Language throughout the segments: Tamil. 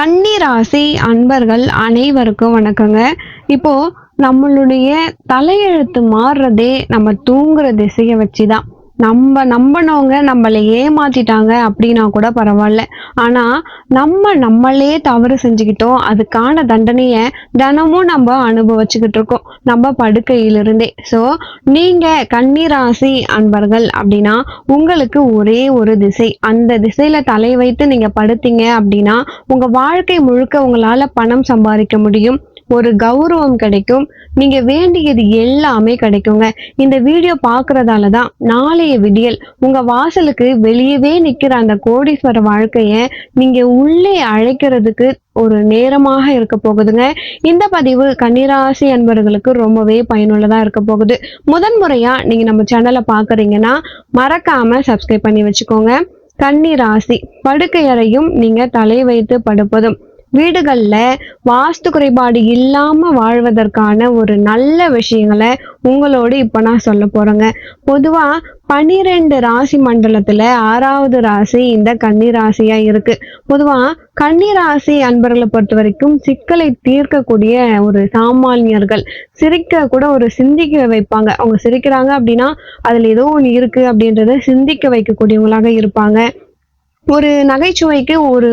கன்னிராசி அன்பர்கள் அனைவருக்கும் வணக்கங்க. இப்போ நம்மளுடைய தலையெழுத்து மாறுறதே நம்ம தூங்குற திசையை வச்சு தான் நம்ம நம்பினவங்க நம்மளை ஏமாத்திட்டாங்க அப்படின்னா கூட பரவாயில்ல. ஆனா நம்ம நம்மளே தவறு செஞ்சுக்கிட்டோம். அதுக்கான தண்டனையை தினமும் நம்ம அனுபவிச்சுக்கிட்டு இருக்கோம். நம்ம படுக்கையிலிருந்தே. ஸோ நீங்க கன்னிராசி அன்பர்கள் அப்படின்னா உங்களுக்கு ஒரே ஒரு திசை. அந்த திசையில தலை வைத்து நீங்க படுத்தீங்க அப்படின்னா உங்க வாழ்க்கை முழுக்க உங்களால பணம் சம்பாதிக்க முடியும். ஒரு கௌரவம் கிடைக்கும். நீங்க வேண்டியது எல்லாமே கிடைக்குங்க. இந்த வீடியோ பார்க்கறதால தான் நாளைய விடியல் உங்க வாசலுக்கு வெளியவே நிக்கிற அந்த கோடீஸ்வர வாழ்க்கைய நீங்க உள்ளே அழைக்கிறதுக்கு ஒரு நேரமாக இருக்க போகுதுங்க. இந்த பதிவு கன்னிராசி அன்பர்களுக்கு ரொம்பவே பயனுள்ளதா இருக்க போகுது. முதன் முறையா நீங்க நம்ம சேனலை பாக்குறீங்கன்னா மறக்காம சப்ஸ்கிரைப் பண்ணி வச்சுக்கோங்க. கன்னிராசி படுக்கையறையும் நீங்க தலை வைத்து படுப்பதும் வீடுகளில் வாஸ்து குறைபாடு இல்லாமல் வாழ்வதற்கான ஒரு நல்ல விஷயங்களை உங்களோடு இப்போ நான் சொல்ல போகிறேங்க பொதுவாக பனிரெண்டு ராசி மண்டலத்தில் ஆறாவது ராசி இந்த கன்னி இருக்குது பொதுவாக பொதுவா கன்னி ராசி அன்பர்களை பொறுத்த வரைக்கும் சிக்கலை தீர்க்கக்கூடிய ஒரு சாமானியர்கள். சிரிக்க கூட ஒரு சிந்திக்க வைப்பாங்க. அவங்க சிரிக்கிறாங்க அப்படின்னா அதில் ஏதோ ஒன்று இருக்குது அப்படின்றத சிந்திக்க வைக்கக்கூடியவங்களாக இருப்பாங்க. ஒரு நகைச்சுவைக்கு ஒரு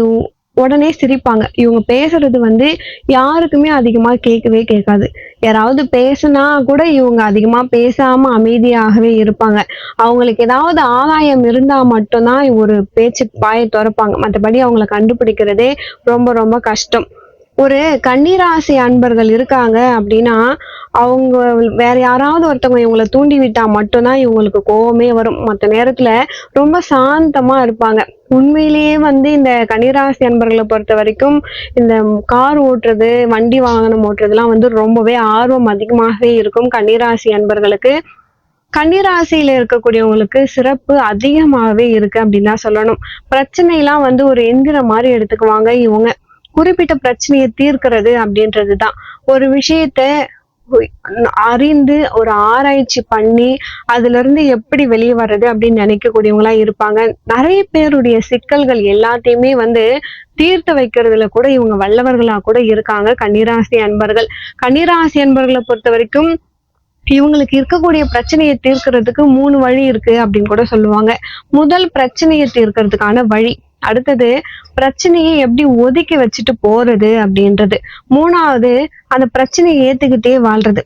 உடனே சிரிப்பாங்க. இவங்க பேசுறது வந்து யாருக்குமே அதிகமா கேட்கவே கேட்காது. யாராவது பேசுனா கூட இவங்க அதிகமா பேசாம அமைதியாகவே இருப்பாங்க. அவங்களுக்கு ஏதாவது ஆதாயம் இருந்தா மட்டும்தான் ஒரு பேச்சு பாய திறப்பாங்க. மற்றபடி அவங்கள கண்டுபிடிக்கிறதே ரொம்ப ரொம்ப கஷ்டம். ஒரு கன்னிராசி அன்பர்கள் இருக்காங்க அப்படின்னா அவங்க வேற யாராவது ஒருத்தவங்க இவங்களை தூண்டி விட்டா மட்டும்தான் இவங்களுக்கு கோவமே வரும். மற்ற நேரத்துல ரொம்ப சாந்தமா இருப்பாங்க. உண்மையிலேயே வந்து இந்த கன்னிராசி அன்பர்களை பொறுத்த வரைக்கும் இந்த கார் ஓட்டுறது வண்டி வாகனம் ஓட்டுறதுலாம் வந்து ரொம்பவே ஆர்வம் அதிகமாகவே இருக்கும் கன்னிராசி அன்பர்களுக்கு. கன்னிராசியில இருக்கக்கூடியவங்களுக்கு சிறப்பு அதிகமாகவே இருக்கு அப்படின்னு தான் சொல்லணும். பிரச்சனைலாம் வந்து ஒரு எந்திரம் மாதிரி எடுத்துக்குவாங்க இவங்க. குறிப்பிட்ட பிரச்சனையை தீர்க்கிறது அப்படின்றது தான் ஒரு விஷயத்த அறிந்து ஒரு ஆராய்ச்சி பண்ணி அதுல இருந்து எப்படி வெளியே வர்றது அப்படின்னு நினைக்கக்கூடியவங்களா இருப்பாங்க. நிறைய பேருடைய சிக்கல்கள் எல்லாத்தையுமே வந்து தீர்த்து வைக்கிறதுல கூட இவங்க வல்லவர்களா கூட இருக்காங்க. கன்னிராசி அன்பர்கள். கன்னிராசி அன்பர்களை பொறுத்த வரைக்கும் இவங்களுக்கு இருக்கக்கூடிய பிரச்சனையை தீர்க்கிறதுக்கு மூணு வழி இருக்கு அப்படின்னு கூட சொல்லுவாங்க. முதல் பிரச்சனையை தீர்க்கறதுக்கான வழி அடுத்தது பிரச்சனையை எப்படி ஒதுக்கி வச்சுட்டு போறது அப்படின்றது. மூணாவது அந்த பிரச்சனையை ஏத்துக்கிட்டே வாழ்றது.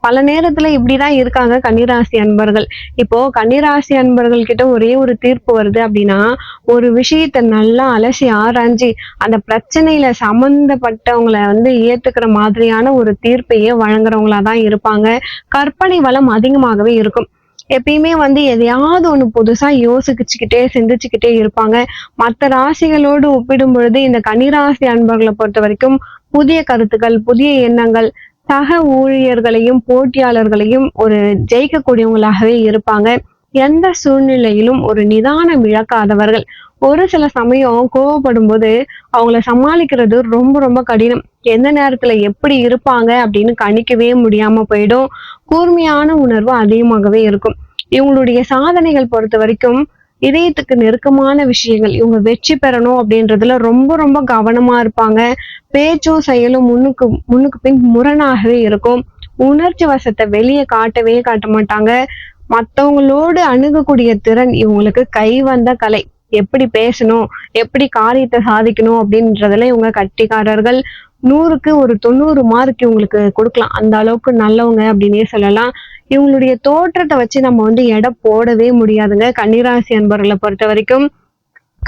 பல நேரத்துல இப்படிதான் இருக்காங்க கன்னிராசி அன்பர்கள். இப்போ கன்னிராசி அன்பர்கள் கிட்ட ஒரே ஒரு தீர்ப்பு வருது அப்படின்னா ஒரு விஷயத்த நல்லா அலசி ஆராய்ஞ்சு அந்த பிரச்சனையில சம்பந்தப்பட்டவங்களை வந்து ஏத்துக்கிற மாதிரியான ஒரு தீர்ப்பையே வழங்குறவங்களா தான் இருப்பாங்க. கற்பனை வளம் அதிகமாகவே இருக்கும். எப்பயுமே வந்து எதையாவது ஒண்ணு புதுசா யோசிச்சுக்கிட்டே சிந்திச்சுக்கிட்டே இருப்பாங்க. மற்ற ராசிகளோடு ஒப்பிடும் பொழுது இந்த கன்னிராசி அன்பர்களை பொறுத்த வரைக்கும் புதிய கருத்துக்கள் புதிய எண்ணங்கள் சக ஊழியர்களையும் போட்டியாளர்களையும் ஒரு ஜெயிக்கக்கூடியவங்களாகவே இருப்பாங்க. எந்த சூழ்நிலையிலும் ஒரு நிதானம் இழக்காதவர்கள். ஒரு சில சமயம் கோவப்படும் போது அவங்கள சமாளிக்கிறது ரொம்ப ரொம்ப கடினம். எந்த நேரத்துல எப்படி இருப்பாங்க அப்படின்னு கணிக்கவே முடியாம போயிடும். கூர்மையான உணர்வு அதிகமாகவே இருக்கும். இவங்களுடைய சாதனைகள் பொறுத்த வரைக்கும் இதயத்துக்கு நெருக்கமான விஷயங்கள். இவங்க வெற்றி பெறணும் அப்படின்றதுல ரொம்ப ரொம்ப கவனமா இருப்பாங்க. பேச்சும் செயலும் முன்னுக்கு முன்னுக்கு பின் முரணாகவே இருக்கும். உணர்ச்சி வசத்தை வெளியே காட்டவே காட்ட மாட்டாங்க. மற்றவங்களோடு அணுகக்கூடிய திறன் இவங்களுக்கு கை வந்த கலை. எப்படி பேசணும் எப்படி காரியத்தை சாதிக்கணும் அப்படின்றதுல இவங்க கட்டிக்காரர்கள். நூறுக்கு ஒரு தொண்ணூறு மார்க் இவங்களுக்கு கொடுக்கலாம். அந்த அளவுக்கு நல்லவங்க அப்படின்னே சொல்லலாம். இவங்களுடைய தோற்றத்தை வச்சு நம்ம வந்து எடை போடவே முடியாதுங்க. கன்னிராசி அன்பர்களை பொறுத்த வரைக்கும்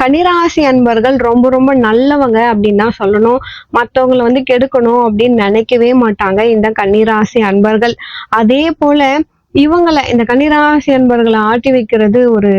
கன்னிராசி அன்பர்கள் ரொம்ப ரொம்ப நல்லவங்க அப்படின்னு தான் சொல்லணும். மற்றவங்களை வந்து கெடுக்கணும் அப்படின்னு நினைக்கவே மாட்டாங்க இந்த கன்னிராசி அன்பர்கள். அதே போல இவங்களை இந்த கன்னிராசி அன்பர்களை ஆட்டி வைக்கிறது ஒரு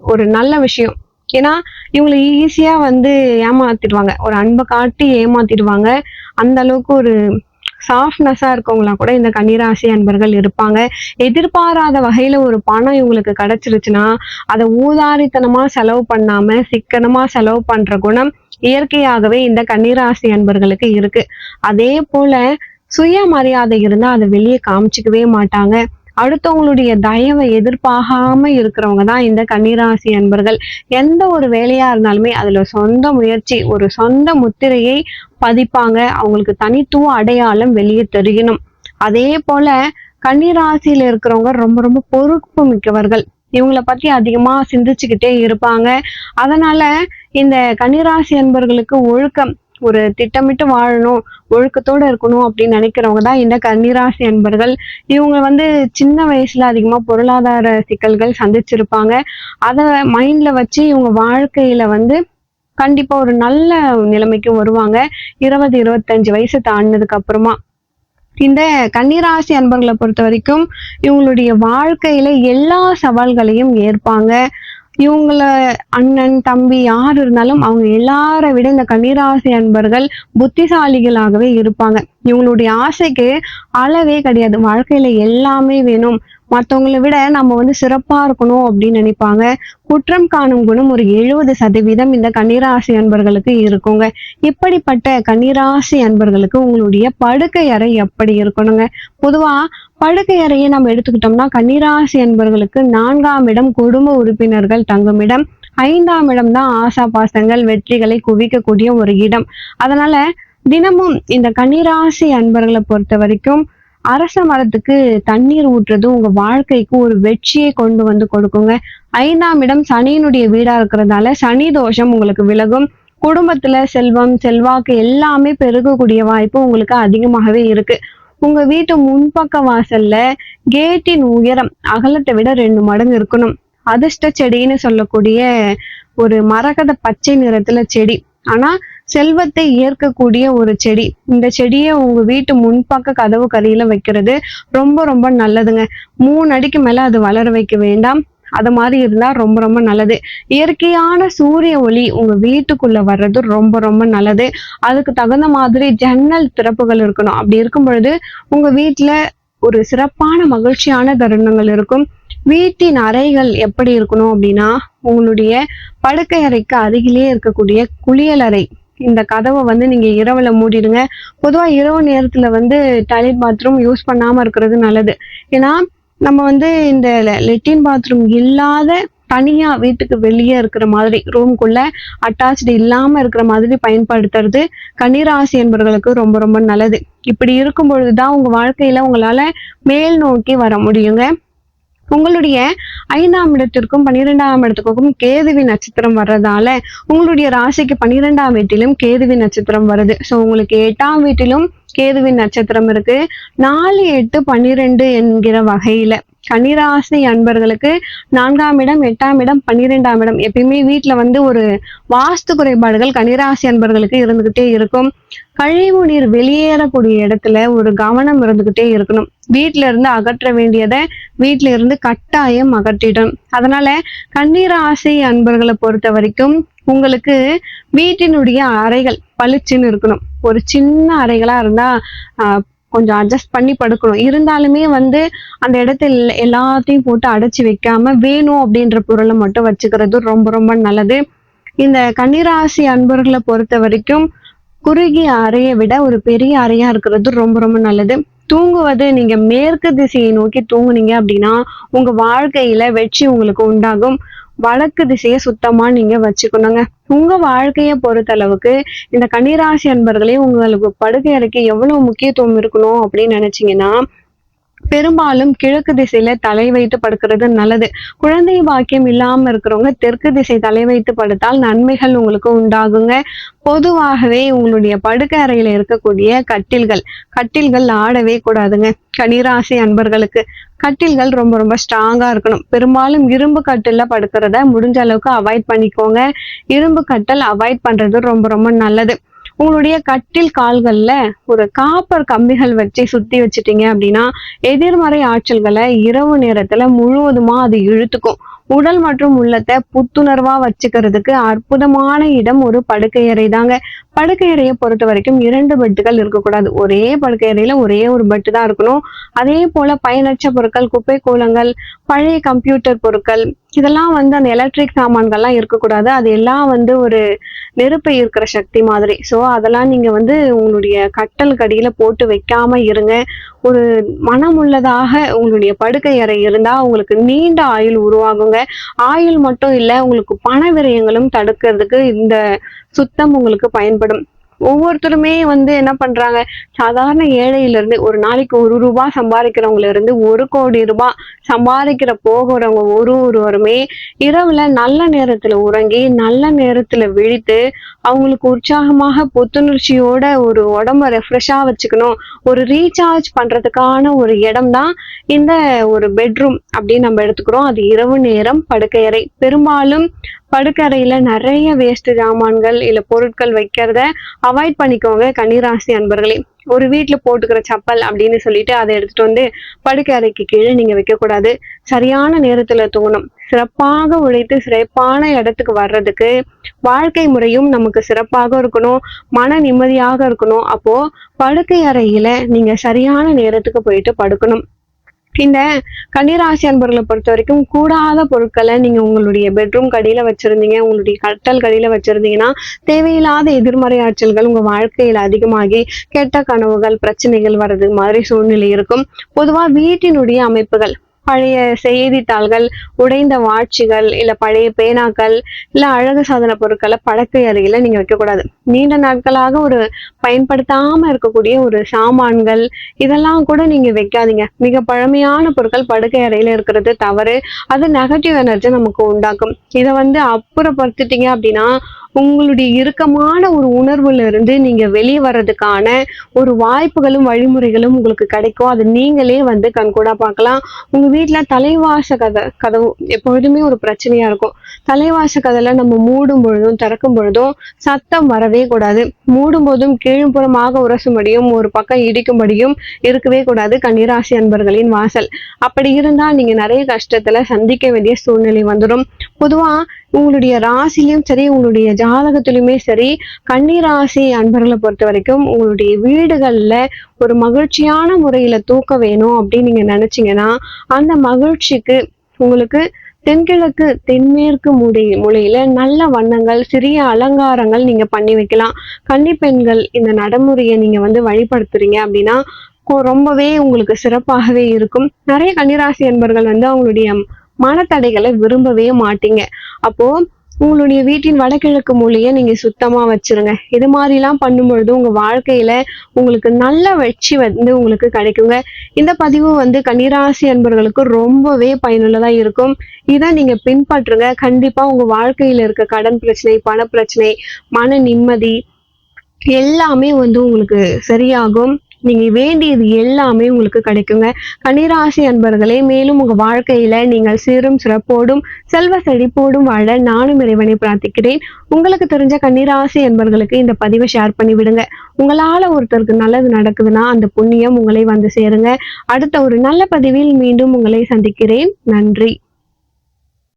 ஒரு நல்ல விஷயம். ஏன்னா இவங்களை ஈஸியா வந்து ஏமாத்திடுவாங்க. ஒரு அன்பை காட்டி ஏமாத்திடுவாங்க. அந்த அளவுக்கு ஒரு சாஃப்ட்னஸா இருக்கவங்களா கூட இந்த கன்னிராசி அன்பர்கள் இருப்பாங்க. எதிர்பாராத வகையில ஒரு பணம் இவங்களுக்கு கிடைச்சிருச்சுன்னா அதை ஊதாரித்தனமா செலவு பண்ணாம சிக்கனமா செலவு பண்ற குணம் இயற்கையாகவே இந்த கன்னிராசி அன்பர்களுக்கு இருக்கு. அதே போல சுயமரியாதை இருந்தா அதை வெளியே காமிச்சிக்கவே மாட்டாங்க. அடுத்தவங்களுடைய தயவை எதிர்பார்க்காம இருக்கிறவங்க தான் இந்த கன்னிராசி அன்பர்கள். எந்த ஒரு வேலையா இருந்தாலுமே அதுல சொந்த முயற்சி ஒரு சொந்த முத்திரையை பதிப்பாங்க. அவங்களுக்கு தனித்துவ அடையாளம் வெளியே தெரியணும். அதே போல கன்னிராசியில இருக்கிறவங்க ரொம்ப ரொம்ப பொறுப்பு மிக்கவர்கள். இவங்கள பத்தி அதிகமா சிந்திச்சுக்கிட்டே இருப்பாங்க. அதனால இந்த கன்னிராசி அன்பர்களுக்கு ஒழுக்கம் ஒரு திட்டமிட்டு வாழணும் ஒழுக்கத்தோட இருக்கணும் அப்படின்னு நினைக்கிறவங்க தான் இந்த கன்னிராசி அன்பர்கள். இவங்க வந்து சின்ன வயசுல அதிகமா பொருளாதார சிக்கல்கள் சந்திச்சிருப்பாங்க. அதை மைண்ட்ல வச்சு இவங்க வாழ்க்கையில வந்து கண்டிப்பா ஒரு நல்ல நிலைமைக்கு வருவாங்க. இருபது இருபத்தஞ்சு வயசு தாண்டினதுக்கு அப்புறமா. இந்த கன்னிராசி அன்பர்களை பொறுத்த வரைக்கும் இவங்களுடைய வாழ்க்கையில எல்லா சவால்களையும் ஏற்பாங்க. இவங்கள அண்ணன் தம்பி யார் இருந்தாலும் அவங்க எல்லாரை விட இந்த கன்னிராசி அன்பர்கள் புத்திசாலிகளாகவே இருப்பாங்க. இவங்களுடைய ஆசைக்கு அளவே கிடையாது. வாழ்க்கையில எல்லாமே வேணும். மற்றவங்களை விட நம்ம வந்து சிறப்பா இருக்கணும் அப்படின்னு நினைப்பாங்க. குற்றம் காணும் குணம் ஒரு எழுபது சதவீதம் இந்த கன்னிராசி அன்பர்களுக்கு இருக்குங்க. இப்படிப்பட்ட கன்னிராசி அன்பர்களுக்கு உங்களுடைய படுக்கை அறை எப்படி இருக்கணுங்க? பொதுவா படுக்கை அறையை நம்ம எடுத்துக்கிட்டோம்னா கன்னிராசி அன்பர்களுக்கு நான்காம் இடம் குடும்ப உறுப்பினர்கள் தங்கும் இடம். ஐந்தாம் இடம் தான் ஆசா பாசங்கள் வெற்றிகளை குவிக்கக்கூடிய ஒரு இடம். அதனால தினமும் இந்த கன்னிராசி அன்பர்களை பொறுத்த வரைக்கும் அரச மரத்துக்கு தண்ணீர் ஊற்றுறது உங்க வாழ்க்கைக்கு ஒரு வெற்றியை கொண்டு வந்து கொடுக்குங்க. ஐந்தாம் இடம் சனியினுடைய வீடா இருக்கிறதால சனி தோஷம் உங்களுக்கு விலகும். குடும்பத்துல செல்வம் செல்வாக்கு எல்லாமே பெருகக்கூடிய வாய்ப்பு உங்களுக்கு அதிகமாகவே இருக்கு. உங்க வீட்டு முன்பக்க வாசல்ல கேட்டின் உயரம் அகலத்தை விட ரெண்டு மடங்கு இருக்கணும். அதிர்ஷ்ட செடின்னு சொல்லக்கூடிய ஒரு மரகத பச்சை நிறத்துல செடி. ஆனா செல்வத்தை ஏற்கக்கூடிய ஒரு செடி. இந்த செடியை உங்க வீட்டு முன்பக்க கதவு கதையில வைக்கிறது ரொம்ப ரொம்ப நல்லதுங்க. மூணு அடிக்கு மேல அது வளர வைக்க வேண்டாம். அது மாதிரி இருந்தா ரொம்ப ரொம்ப நல்லது. இயற்கையான சூரிய ஒளி உங்க வீட்டுக்குள்ள வர்றது ரொம்ப ரொம்ப நல்லது. அதுக்கு தகுந்த மாதிரி ஜன்னல் திறப்புகள் இருக்கணும். அப்படி இருக்கும் பொழுது உங்க வீட்டுல ஒரு சிறப்பான மகிழ்ச்சியான தருணங்கள் இருக்கும். வீட்டின் அறைகள் எப்படி இருக்கணும் அப்படின்னா உங்களுடைய படுக்கை அறைக்கு அருகிலே இருக்கக்கூடிய குளியலறை. இந்த கதவை வந்து நீங்க இரவுல மூடிடுங்க. பொதுவா இரவு நேரத்துல வந்து டாய்லெட் பாத்ரூம் யூஸ் பண்ணாம இருக்கிறது நல்லது. ஏன்னா நம்ம வந்து இந்த லெட்டின் பாத்ரூம் இல்லாத தனியா வீட்டுக்கு வெளியே இருக்கிற மாதிரி ரூம்குள்ள அட்டாச்டு இல்லாம இருக்கிற மாதிரி பயன்படுத்துறது கன்னிராசி என்பவர்களுக்கு ரொம்ப ரொம்ப நல்லது. இப்படி இருக்கும் பொழுதுதான் உங்க வாழ்க்கையில உங்களால மேல் நோக்கி வர முடியுங்க. உங்களுடைய ஐந்தாம் இடத்திற்கும் பன்னிரெண்டாம் இடத்துக்கும் கேதுவி நட்சத்திரம் வர்றதால உங்களுடைய ராசிக்கு பன்னிரெண்டாம் வீட்டிலும் கேதுவி நட்சத்திரம் வருது. ஸோ உங்களுக்கு எட்டாம் வீட்டிலும் கேதுவின் நட்சத்திரம் இருக்கு. நாலு எட்டு பன்னிரெண்டு என்கிற வகையில சனிராசி அன்பர்களுக்கு நான்காம் இடம் எட்டாம் இடம் பன்னிரெண்டாம் இடம். எப்பயுமே வீட்டுல வந்து ஒரு வாஸ்து குறைபாடுகள் கனிராசி அன்பர்களுக்கு இருந்துகிட்டே இருக்கும். கழிவு நீர் வெளியேறக்கூடிய இடத்துல ஒரு கவனம் இருந்துகிட்டே இருக்கணும். வீட்ல இருந்து அகற்ற வேண்டியதை வீட்ல இருந்து கட்டாயம் அகற்றிடும் அதனால கண்ணீராசி அன்பர்களை பொறுத்த வரைக்கும் உங்களுக்கு வீட்டினுடைய அறைகள் பளிச்சுன்னு இருக்கணும். ஒரு சின்ன அறைகளா இருந்தா ஆஹ், கொஞ்சம் அட்ஜஸ்ட் பண்ணி படுக்கணும். இருந்தாலுமே வந்து அந்த இடத்துல எல்லாத்தையும் போட்டு அடைச்சி வைக்காம வேணும் அப்படின்ற பொருளை மட்டும் வச்சுக்கிறது ரொம்ப ரொம்ப நல்லது. இந்த கன்னிராசி அன்பர்களை பொறுத்த வரைக்கும் குறுகிய அறையை விட ஒரு பெரிய அறையா இருக்கிறது ரொம்ப ரொம்ப நல்லது. தூங்குவது நீங்க மேற்கு திசையை நோக்கி தூங்குனீங்க அப்படின்னா உங்க வாழ்க்கையில வெற்றி உங்களுக்கு உண்டாகும். வழக்கு திசையை சுத்தமா நீங்க வச்சுக்கணுங்க. உங்க வாழ்க்கைய பொறுத்தளவுக்கு இந்த கன்னிராசி அன்பர்களே உங்களுக்கு படுக்கை அறைக்கு எவ்வளவு முக்கியத்துவம் இருக்கணும் அப்படின்னு நினைச்சீங்கன்னா பெரும்பாலும் கிழக்கு திசையில தலை வைத்து படுக்கிறது நல்லது. குழந்தை பாக்கியம் இல்லாம இருக்கிறவங்க தெற்கு திசை தலை வைத்து படுத்தால் நன்மைகள் உங்களுக்கு உண்டாகுங்க. பொதுவாகவே உங்களுடைய படுக்கை அறையில இருக்கக்கூடிய கட்டில்கள் கட்டில்கள் ஆடவே கூடாதுங்க. கனிராசி அன்பர்களுக்கு கட்டில்கள் ரொம்ப ரொம்ப ஸ்ட்ராங்கா இருக்கணும். பெரும்பாலும் இரும்பு கட்டில்ல படுக்கிறத முடிஞ்ச அளவுக்கு அவாய்ட் பண்ணிக்கோங்க. இரும்பு கட்டல் அவாய்ட் பண்றது ரொம்ப ரொம்ப நல்லது. உங்களுடைய கட்டில் கால்கள்ல ஒரு காப்பர் கம்பிகள் வச்சு சுத்தி வச்சுட்டீங்க அப்படின்னா எதிர்மறை ஆற்றல்களை இரவு நேரத்துல முழுவதுமா அது இழுத்துக்கும். உடல் மற்றும் உள்ளத்தை புத்துணர்வா வச்சுக்கிறதுக்கு அற்புதமான இடம் ஒரு படுக்கை அறை தாங்க. படுக்கை அறையை பொறுத்த வரைக்கும் இரண்டு பெட்டுகள் இருக்கக்கூடாது. ஒரே படுக்கையறையில ஒரே ஒரு பெட்டு தான் இருக்கணும். அதே போல பயனற்ற பொருட்கள் குப்பை கூலங்கள் பழைய கம்ப்யூட்டர் பொருட்கள் இதெல்லாம் வந்து அந்த எலக்ட்ரிக் சாமான்கள்லாம் இருக்கக்கூடாது. அது எல்லாம் வந்து ஒரு நெருப்பை இருக்கிற சக்தி மாதிரி. ஸோ அதெல்லாம் நீங்கள் வந்து உங்களுடைய கட்டல் கடியில் போட்டு வைக்காம இருங்க. ஒரு மனமுள்ளதாக உங்களுடைய படுக்கை அறை இருந்தால் உங்களுக்கு நீண்ட ஆயுள் உருவாகுங்க. ஆயுள் மட்டும் இல்லை உங்களுக்கு பண விரயங்களும் தடுக்கிறதுக்கு இந்த சுத்தம் உங்களுக்கு பயன்படும். ஒவ்வொருத்தருமே வந்து என்ன பண்றாங்க? சாதாரண ஏழையில இருந்து ஒரு நாளைக்கு ஒரு ரூபாய் சம்பாதிக்கிறவங்கள இருந்து ஒரு கோடி ரூபாய் சம்பாதிக்கிற போகிறவங்க ஒரு ஒருவருமே இரவுல நல்ல நேரத்துல உறங்கி நல்ல நேரத்துல விழித்து அவங்களுக்கு உற்சாகமாக புத்துணர்ச்சியோட ஒரு உடம்ப ரெஃப்ரெஷ்ஷா வச்சுக்கணும். ஒரு ரீசார்ஜ் பண்றதுக்கான ஒரு இடம் தான் இந்த ஒரு பெட்ரூம் அப்படின்னு நம்ம எடுத்துக்கிறோம். அது இரவு நேரம் படுக்கையறை. பெரும்பாலும் படுக்கறையில நிறைய வேஸ்ட் ஜாமான்கள் இல்ல பொருட்கள் வைக்கிறத அவாய்ட் பண்ணிக்கோங்க கன்னிராசி அன்பர்களே. ஒரு வீட்டில் போட்டுக்கிற சப்பல் அப்படின்னு சொல்லிட்டு அதை எடுத்துட்டு வந்து படுக்கை அறைக்கு கீழே நீங்க வைக்க கூடாது சரியான நேரத்துல தூங்கணும். சிறப்பாக உழைத்து சிறப்பான இடத்துக்கு வர்றதுக்கு வாழ்க்கை முறையும் நமக்கு சிறப்பாக இருக்கணும். மன நிம்மதியாக இருக்கணும். அப்போ படுக்கை அறையில நீங்க சரியான நேரத்துக்கு போயிட்டு படுக்கணும். இந்த கன்னிராசி அன்பர்களை பொறுத்த வரைக்கும் கூடாத பொருட்களை நீங்க உங்களுடைய பெட்ரூம் கடியில வச்சிருந்தீங்க உங்களுடைய கட்டல் கடியில வச்சிருந்தீங்கன்னா தேவையில்லாத எதிர்மறை ஆற்றல்கள் உங்க வாழ்க்கையில அதிகமாகி கெட்ட கனவுகள் பிரச்சனைகள் வர்றது மாதிரி சூழ்நிலை இருக்கும். பொதுவா வீட்டினுடைய அமைப்புகள் பழைய செய்தித்தாள்கள் உடைந்த வாட்சிகள் இல்ல பழைய பேனாக்கள் இல்ல அழகு சாதன பொருட்களை படக்கை அறையில நீங்க வைக்கக்கூடாது. நீண்ட நாட்களாக ஒரு பயன்படுத்தாம இருக்கக்கூடிய ஒரு சாமான்கள் இதெல்லாம் கூட நீங்க வைக்காதீங்க. மிக பழமையான பொருட்கள் படுக்கை அறையில இருக்கிறது தவறு. அது நெகட்டிவ் எனர்ஜி நமக்கு உண்டாக்கும். இதை வந்து அப்புறப்படுத்திட்டீங்க அப்படின்னா உங்களுடைய இறுக்கமான ஒரு உணர்வுல இருந்து நீங்க வெளியே வர்றதுக்கான ஒரு வாய்ப்புகளும் வழிமுறைகளும் உங்களுக்கு கிடைக்கும். அது நீங்களே வந்து கண்கூடா பார்க்கலாம். உங்க வீட்டுல தலைவாச கதை கதவு எப்பொழுதுமே ஒரு பிரச்சனையா இருக்கும். தலைவாச கதையில நம்ம மூடும் பொழுதும் திறக்கும் பொழுதும் சத்தம் வரவே கூடாது. மூடும் போதும் கீழ்ப்புறமாக உரசும்படியும் ஒரு பக்கம் இடிக்கும்படியும் இருக்கவே கூடாது. கன்னிராசி அன்பர்களின் வாசல். அப்படி இருந்தா நீங்க நிறைய கஷ்டத்துல சந்திக்க வேண்டிய சூழ்நிலை வந்துடும். பொதுவா உங்களுடைய ராசிலையும் சரி உங்களுடைய ஜாதகத்திலுமே சரி கன்னிராசி அன்பர்களை பொறுத்த வரைக்கும் உங்களுடைய வீடுகள்ல ஒரு மகிழ்ச்சியான முறையில தூக்க வேணும் அப்படின்னு நீங்க நினைச்சீங்கன்னா அந்த மகிழ்ச்சிக்கு உங்களுக்கு தென்கிழக்கு தென்மேற்கு முடி மூலையில நல்ல வண்ணங்கள் சிறிய அலங்காரங்கள் நீங்க பண்ணி வைக்கலாம். கன்னி பெண்கள் இந்த நடைமுறையை நீங்க வந்து வழிபடுத்துறீங்க அப்படின்னா ரொம்பவே உங்களுக்கு சிறப்பாகவே இருக்கும். நிறைய கன்னிராசி அன்பர்கள் வந்து அவங்களுடைய மனத்தடைகளை விரும்பவே மாட்டீங்க. அப்போ உங்களுடைய வீட்டின் வடகிழக்கு மூலையை நீங்க சுத்தமா வச்சிருங்க. இது மாதிரிலாம் பண்ணும்பொழுது உங்க வாழ்க்கையில உங்களுக்கு நல்ல வெற்றி வந்து உங்களுக்கு கிடைக்குங்க. இந்த பதிவு வந்து கன்னிராசி அன்பர்களுக்கு ரொம்பவே பயனுள்ளதா இருக்கும். இதை நீங்க பின்பற்றுங்க. கண்டிப்பா உங்க வாழ்க்கையில இருக்க கடன் பிரச்சனை பண பிரச்சனை மன நிம்மதி எல்லாமே வந்து உங்களுக்கு சரியாகும். நீங்க வேண்டியது எல்லாமே உங்களுக்கு கிடைக்குங்க. கன்னிராசி அன்பர்களே மேலும் உங்க வாழ்க்கையில நீங்கள் சீரும் சிறப்போடும் செல்வ செழிப்போடும் வாழ நானும் இறைவனை பிரார்த்திக்கிறேன். உங்களுக்கு தெரிஞ்ச கன்னிராசி அன்பர்களுக்கு இந்த பதிவை ஷேர் பண்ணி விடுங்க. உங்களால ஒருத்தருக்கு நல்லது நடக்குதுன்னா அந்த புண்ணியம் உங்களை வந்து சேருங்க. அடுத்த ஒரு நல்ல பதிவில் மீண்டும் உங்களை சந்திக்கிறேன். நன்றி.